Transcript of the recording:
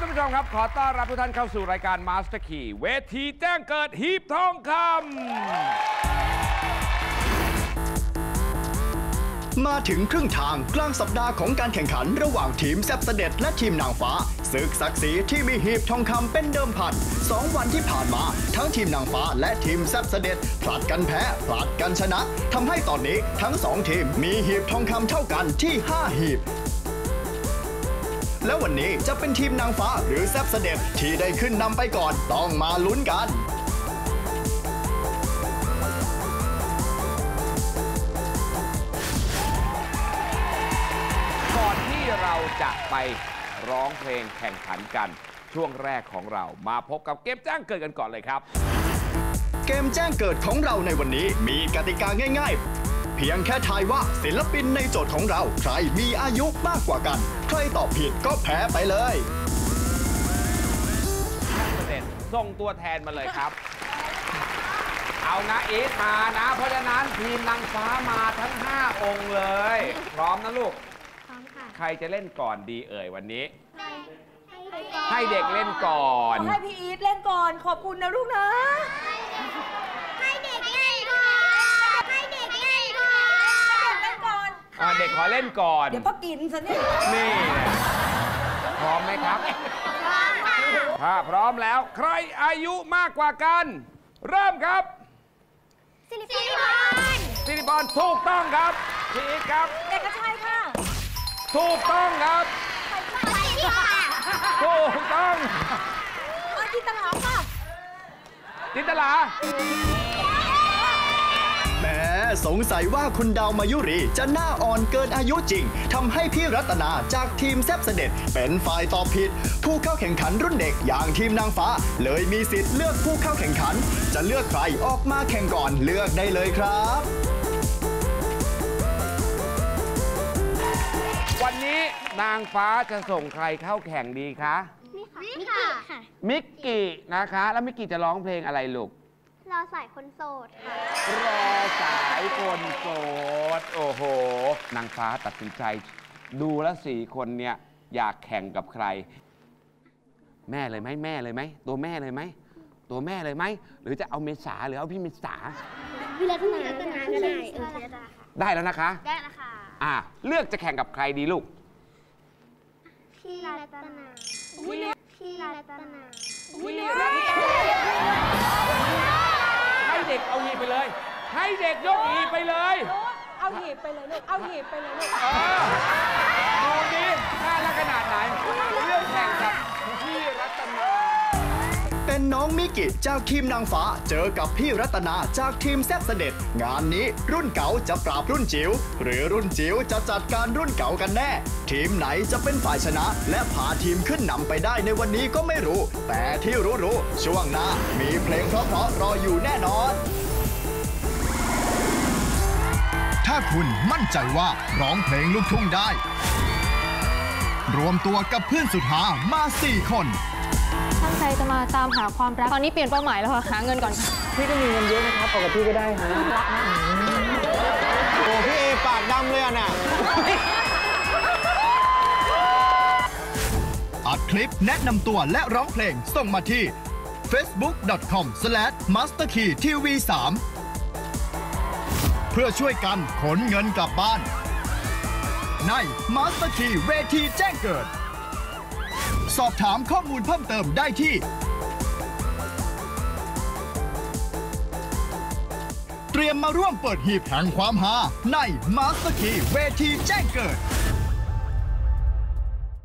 ครับท่านผู้ชมครับ ขอต้อนรับทุกท่านเข้าสู่รายการ Master Key เวทีแจ้งเกิดฮีบทองคำมาถึงครึ่งทางกลางสัปดาห์ของการแข่งขันระหว่างทีมแซบเสด็จและทีมนางฟ้าศึกศักดิ์ศรีที่มีหีบทองคำเป็นเดิมพันสองวันที่ผ่านมา ทั้งทีมนางฟ้าและทีมแซบเสด็จผลัดกันแพ้ผลัดกันชนะทำให้ตอนนี้ทั้งสองทีมมีหีบทองคำเท่ากันที่ 5 หีบ และวันนี้จะเป็นทีมนางฟ้าหรือแซบเสด็จที่ได้ขึ้นนำไปก่อนต้องมาลุ้นกันก่อนที่เราจะไปร้องเพลงแข่งขันกันช่วงแรกของเรามาพบกับเกมแจ้งเกิดกันก่อนเลยครับ เกมแจ้งเกิดของเราในวันนี้มีกติกาง่ายๆ เพียงแค่ทายว่าศิลปินในโจทย์ของเรา ใครมีอายุมากกว่ากัน ใครตอบผิดก็แพ้ไปเลยเสด็จส่งตัวแทนมาเลยครับ เอานะอีทมานะ เพราะฉะนั้นทีมนางฟ้ามาทั้ง 5 องค์เลย พร้อมนะลูก พร้อมค่ะ ใครจะเล่นก่อนดีเอ่ยวันนี้ ให้เด็กเล่นก่อน ให้พี่อีทเล่นก่อนขอบคุณนะลูกนะ ให้เด็กเล่นก่อนให้เด็กเล่นก่อน เล่นก่อน อ่า เด็กขอเล่นก่อน เดี๋ยวพ่อกินซะนี่นี่นะพร้อมไหมครับ ถ้าพร้อมแล้วใครอายุมากกว่ากัน เริ่มครับสิริพรสิริพรถูกต้องครับพี่อีทครับ เด็กกระชายค่ะ ถูกต้องครับไปที่ค่ะถูกต้องอาจินตลาค่ะจินตลาแหม สงสัยว่าคุณดาวมายุรี จะหน้าอ่อนเกินอายุจริงทำให้พี่รัตนาจากทีมแซบเสด็จเป็นฝ่ายตอบผิด ผู้เข้าแข่งขันรุ่นเด็กอย่างทีมนางฟ้า เลยมีสิทธิ์เลือกผู้เข้าแข่งขัน จะเลือกใครออกมาแข่งก่อนเลือกได้เลยครับวันนี้นางฟ้าจะส่งใครเข้าแข่งดีคะนี่ค่ะ มิกกี้นะคะ แล้วมิกกี้จะร้องเพลงอะไรลูกร อสายคนโสดค่ะ รอสายคนโสด โอ้โห นางฟ้าตัดสินใจ ดูแล้วสี่คนเนี่ย อยากแข่งกับใคร แม่เลยไหมแม่เลยไหม ตัวแม่เลยไหม ตัวแม่เลยไหม หรือจะเอาเมษาหรือเอาพี่เมษา วิรัตนาวิรัตนาก็ได้เออวิรัตนาค่ะได้แล้วนะคะ ได้แล้วค่ะ อะเลือกจะแข่งกับใครดีลูก พี่รัตนาพี่รัตนาให้เด็กเอาหีบไปเลย ให้เด็กยกหีบไปเลยเอาหีบไปเลยลูก เอาหีบไปเลยลูก เออดูดิน่ารักขนาดไหน เรื่องแข่งกับพี่รัตนา เป็นน้องมิกิจากทีมนางฟ้าเจอกับพี่รัตนาจากทีมแซบเสด็จ งานนี้รุ่นเก๋าจะปราบรุ่นจิ๋วหรือรุ่นจิ๋วจะจัดการรุ่นเก๋ากันแน่ ทีมไหนจะเป็นฝ่ายชนะ และพาทีมขึ้นนำไปได้ในวันนี้ก็ไม่รู้ แต่ที่รู้ๆช่วงหน้ามีเพลงเพราะๆรออยู่แน่นอนาคุณมั่นใจว่าร้องเพลงลูกทุ่งได้ รวมตัวกับเพื่อนสุดหามา 4 คนตั้งใจจะมาตามหาความรัก ตอนนี้เปลี่ยนเป้าหมายแล้วค่ะ หาเงินก่อนค่ะพี่ก็มีเงินเยอะนะครับเอากับพี่ก็ได้ฮะโอ้พี่เอปากดำเลยอะน่ะอัดคลิปแนะนำตัวและร้องเพลงส่งมาที่ facebook.com/masterkeytv3 เพื่อช่วยกันขนเงินกลับบ้าน ใน Master Key เวทีแจ้งเกิด สอบถามข้อมูลเพิ่มเติมได้ที่ เตรียมมาร่วมเปิดหีบแห่งความฮาใน Master Key เวทีแจ้งเกิด